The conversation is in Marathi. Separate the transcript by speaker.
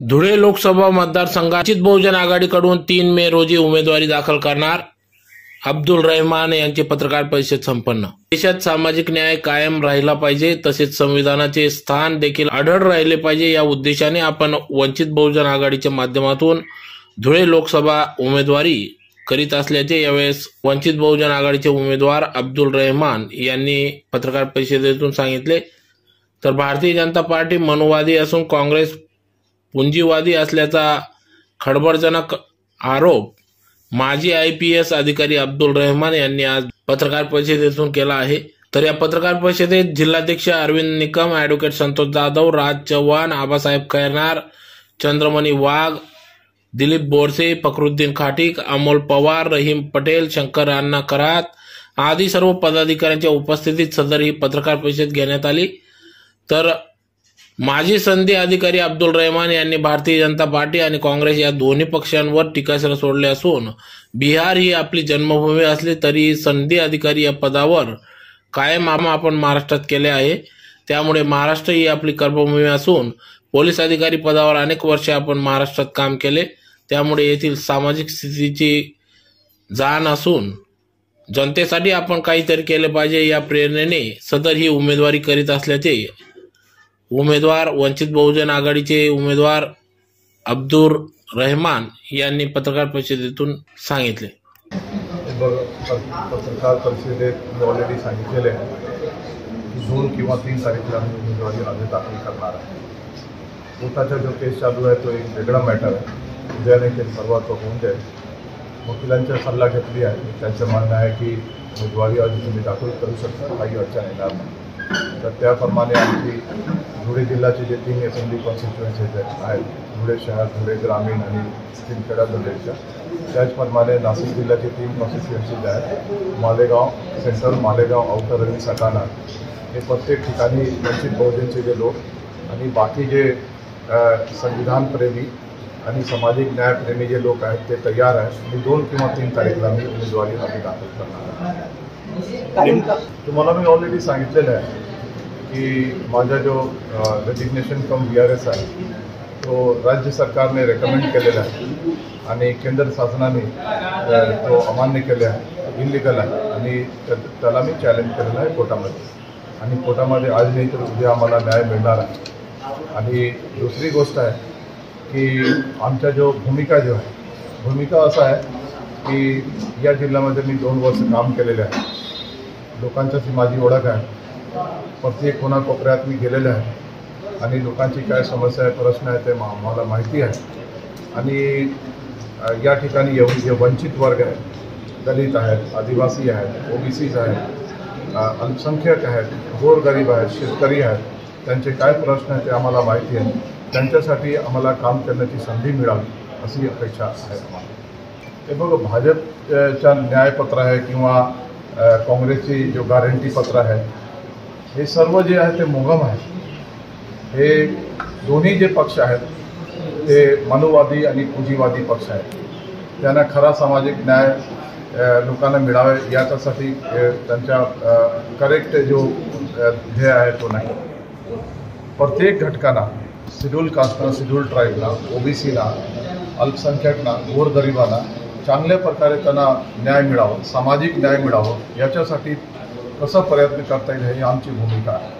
Speaker 1: धुळे लोकसभा मतदारसंघात बहुजन आघाडीकडून तीन मे रोजी उमेदवारी दाखल करणार अब्दुल रहमान यांची पत्रकार परिषद संपन्न. देशात सामाजिक न्याय कायम राहिला पाहिजे तसेच संविधानाचे स्थान देखील आढळ राहिले पाहिजे या उद्देशाने आपण वंचित बहुजन आघाडीच्या माध्यमातून धुळे लोकसभा उमेदवारी करीत असल्याचे यावेळेस वंचित बहुजन आघाडीचे उमेदवार अब्दुल रहमान यांनी पत्रकार परिषदेतून सांगितले. तर भारतीय जनता पार्टी मनुवादी असून काँग्रेस पुंजीवादी असल्याचा खडबडजनक आरोप माजी आय पी एस अधिकारी अब्दुल रहमान यांनी आज पत्रकार परिषदेतून केला आहे. तर या पत्रकार परिषदेत जिल्हाध्यक्ष अरविंद निकम ॲडव्होकेट संतोष जाधव राज चव्हाण आबासाहेब खैरनार चंद्रमणी वाघ दिलीप बोरसे फखरुद्दीन खाटीक अमोल पवार रहीम पटेल शंकर अण्णा करात आदी सर्व पदाधिकाऱ्यांच्या उपस्थितीत सदर ही पत्रकार परिषद घेण्यात आली. तर माजी संधी अधिकारी अब्दुल रहमान यांनी भारतीय जनता पार्टी आणि काँग्रेस या दोन्ही पक्षांवर टीकास्त्र सोडले असून बिहार ही आपली जन्मभूमी असली तरी संधी अधिकारी या पदावर कायम आपण महाराष्ट्रात केले आहे. त्यामुळे महाराष्ट्र ही आपली कर्मभूमी असून पोलीस अधिकारी पदावर अनेक वर्षे आपण महाराष्ट्रात काम केले. त्यामुळे येथील सामाजिक स्थितीची जाण असून जनतेसाठी आपण काहीतरी केले पाहिजे या प्रेरणेने सदर ही उमेदवारी करीत असल्याचे उमेदवार वंचित बहुजन आघाडीचे उमेदवार अब्दुल रहमान यांनी पत्रकार परिषदेतून सांगितले.
Speaker 2: पत्रकार परिषदेत ऑलरेडी सांगितलेले जून दोन किंवा तीन तारीखला आम्ही उमेदवारी अर्ज दाखल करणार आहे. कोर्टाचा जो केस चालू आहे तो एक वेगळा मॅटर आहे. उद्याने ते परवा तो होऊन जाईल. वकिलांचा सल्ला घेतली आहे. त्यांचं म्हणणं आहे की उमेदवारी अर्ज तुम्ही दाखल करू शकता काही अडचण येणार नाही. तर त्याप्रमाणे आमची धुळे जिल्ह्याचे जे तीन असेंब्ली कॉन्स्टिट्युएन्सीज आहेत धुळे शहर धुळे ग्रामीण आणि सिंदखेडा धुळेच्या त्याचप्रमाणे नाशिक जिल्ह्याचे तीन कॉन्स्टिट्युएन्सीज आहेत मालेगाव सेंट्रल मालेगाव आउटर आणि सटाणा. हे प्रत्येक ठिकाणी वंचित बहुजनचे जे लोक आणि बाकी जे संविधानप्रेमी आणि सामाजिक न्यायप्रेमी जे लोक आहेत ते तयार आहेत. मी दोन किंवा तीन तारीखला मी उमेदवारी आम्ही दाखल करणार तुम्हाला मी ऑलरेडी सांगितलेलं आहे की माझा जो resignation cum B R S आहे तो राज्य सरकारने रेकमेंड केलेला आहे आणि केंद्र शासनाने तो अमान्य केले आहे इनलिगल आहे आणि त्याला मी चॅलेंज केलेलं आहे कोर्टामध्ये. आणि कोर्टामध्ये आज नाही तर उद्या आम्हाला न्याय मिळणार आहे. आणि दुसरी गोष्ट आहे की आमच्या जो भूमिका जो आहे भूमिका असा आहे की या जिल्ह्यामध्ये मी दोन वर्ष काम केलेले आहे. लोकांच्याशी माझी ओळख आहे. प्रत्येक कोणाकोपऱ्यात मी गेलेलं आहे. आणि लोकांची काय समस्या आहे प्रश्न आहे ते मला माहिती आहे. आणि या ठिकाणी एवढी जे वंचित वर्ग आहे दलित आहेत आदिवासी आहेत ओबीसीज आहेत अल्पसंख्यक आहेत गोरगरीब आहेत शेतकरी आहेत त्यांचे काय प्रश्न आहेत ते आम्हाला माहिती आहे. त्यांच्यासाठी आम्हाला काम करण्याची संधी मिळावी अशी अपेक्षा आहे आम्हाला. हे बघ भाजपच्या न्यायपत्र आहे किंवा काँग्रेसची जो गॅरंटी पत्र आहे हे सर्व जे आहे ते मोगम आहे. हे दोन्ही जे पक्ष आहेत ते मनुवादी आणि पूंजीवादी पक्ष आहेत. त्यांना खरा सामाजिक न्याय लोकांना मिळावे याच्यासाठी त्यांच्या करेक्ट जो ध्येय आहे तो नाही. प्रत्येक घटकांना शेड्यूल कास्टना शेड्यूल ट्राईबला ओबीसीला अल्पसंख्याकना गोरगरिबांना चांगल्या प्रकारे त्यांना न्याय मिळावं सामाजिक न्याय मिळावं याच्यासाठी कसा प्रयत्न करता येईल ही आमची भूमिका आहे.